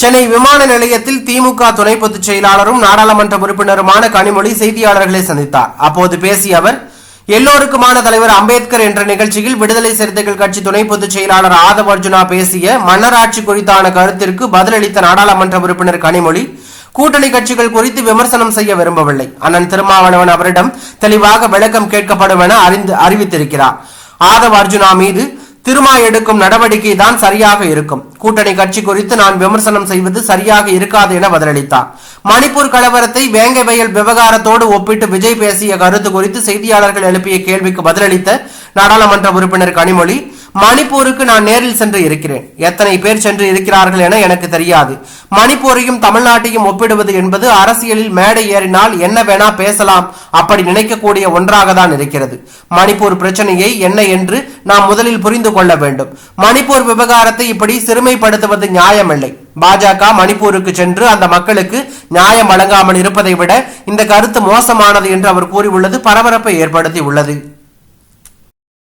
சென்னை விமான நிலையத்தில் திமுக துணை பொதுச் செயலாளரும் நாடாளுமன்ற உறுப்பினருமான கனிமொழி செய்தியாளர்களை சந்தித்தார். அப்போது பேசிய அவர் எல்லோருக்குமான தலைவர் அம்பேத்கர் என்ற நிகழ்ச்சியில் விடுதலை சிறுத்தைகள் கட்சி துணை பொதுச் செயலாளர் ஆதவ் அர்ஜுனா பேசிய மன்னராட்சி குறித்தான கருத்திற்கு பதிலளித்த நாடாளுமன்ற உறுப்பினர் கனிமொழி கூட்டணி கட்சிகள் குறித்து விமர்சனம் செய்ய விரும்பவில்லை. அண்ணன் திருமாவளவன் அவரிடம் தெளிவாக விளக்கம் கேட்கப்படும் என அறிந்து அறிவித்திருக்கிறார். ஆதவ் அர்ஜுனா மீது திருமா எடுக்கும் நடவடிக்கை தான் சரியாக இருக்கும். கூட்டணி கட்சி குறித்து நான் விமர்சனம் செய்வது சரியாக இருக்காது என பதிலளித்தார். மணிப்பூர் கலவரத்தை வேங்கை வயல் விவகாரத்தோடு ஒப்பிட்டு விஜய் பேசிய கருத்து குறித்து செய்தியாளர்கள் எழுப்பிய கேள்விக்கு பதிலளித்த நாடாளுமன்ற உறுப்பினர் கனிமொழி மணிப்பூருக்கு நான் நேரில் சென்று இருக்கிறேன். எத்தனை பேர் சென்று இருக்கிறார்கள் என எனக்கு தெரியாது. மணிப்பூரையும் தமிழ்நாட்டையும் ஒப்பிடுவது என்பது அரசியலில் மேடை ஏறினால் என்ன வேணா பேசலாம். அப்படி நினைக்கக்கூடிய ஒன்றாக தான் இருக்கிறது. மணிப்பூர் பிரச்சனையை என்ன என்று நாம் முதலில் புரிந்து கொள்ள வேண்டும். மணிப்பூர் விவகாரத்தை இப்படி சிறுமைப்படுத்துவது நியாயமில்லை. பாஜக மணிப்பூருக்கு சென்று அந்த மக்களுக்கு நியாயம் வழங்காமல் இருப்பதை விட இந்த கருத்து மோசமானது என்று அவர் கூறியுள்ளது பரபரப்பை ஏற்படுத்தி உள்ளது